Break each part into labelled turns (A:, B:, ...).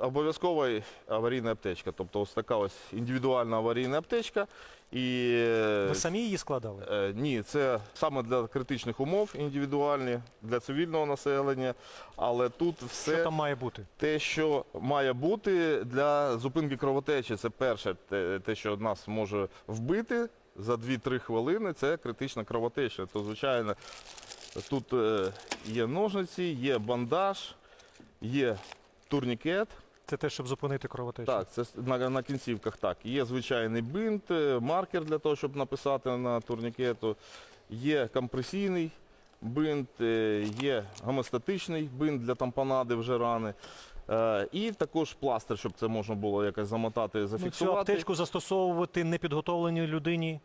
A: Обов'язкова аварійна аптечка. Тобто ось така ось індивідуальна аварійна аптечка. І
B: Ви самі її складали?
A: Е, Ні, це саме для критичних умов індивідуальні, для цивільного населення. Але тут
B: Що
A: все
B: там має бути?
A: те, що має бути для зупинки кровотечі. Це перше, те, те, що нас може вбити за 2-3 хвилини. Це критична кровотеча. То, звичайно, тут е, є ножниці, є бандаж, є турнікет.
B: Це те, щоб зупинити кровотечу?
A: Так, це на, на кінцівках так. Є звичайний бинт, е, маркер для того, щоб написати на турнікету. Є компресійний бинт, е, є гомостатичний бинт для тампонади вже рани. Е, І також пластир, щоб це можна було якось замотати,
B: Ну, цю
A: зафіксувати.
B: аптечку застосовувати непідготовленій людині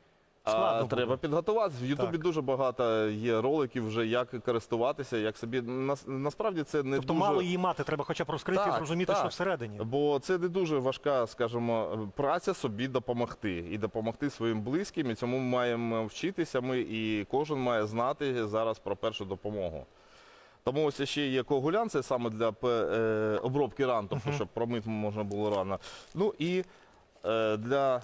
A: А,
B: складно буде.
A: треба підготуватися. В Ютубі дуже багато є роликів вже, як користуватися, як собі. Нас, насправді це не
B: Тобто
A: дуже...
B: мало її мати, треба хоча б розкрити і зрозуміти,
A: так.
B: що всередині.
A: Бо це не дуже важка, скажімо, праця собі допомогти і допомогти своїм близьким. І цьому маємо вчитися. Ми і кожен має знати зараз про першу допомогу. Тому ось ще є коагулянт, це саме для пе- е, обробки ран, тобто, щоб промити можна було рано. Ну і е, для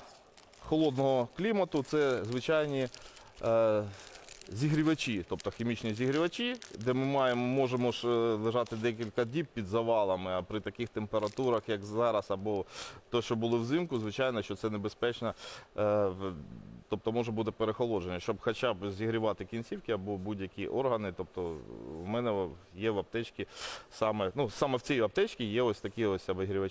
A: холодного клімату це звичайні е, зігрівачі, тобто хімічні зігрівачі, де ми маємо, можемо ж е, лежати декілька діб під завалами, а при таких температурах, як зараз, або то, що було взимку, звичайно, що це небезпечно. е, Тобто може бути перехолодження, щоб хоча б зігрівати кінцівки або будь-які органи. Тобто в мене є в аптечці саме, ну саме в цій аптечці є ось такі ось обігрівачі.